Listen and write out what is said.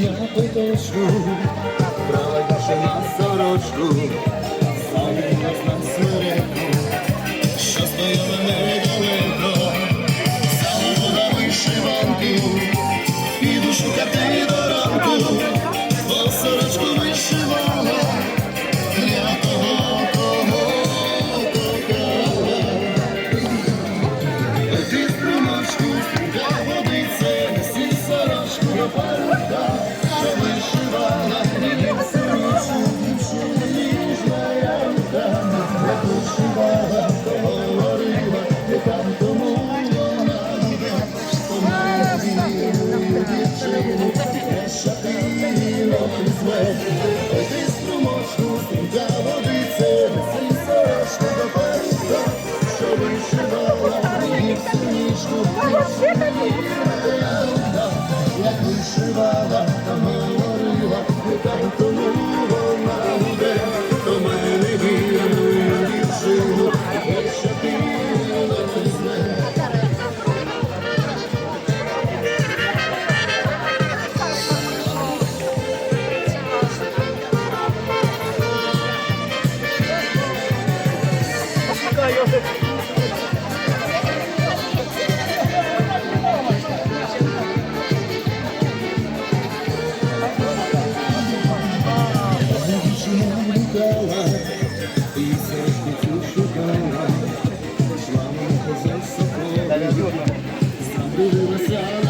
я до дощу, права на сорочку. Что вы шивала, не в сынишку, Івана Йосип. Дивилася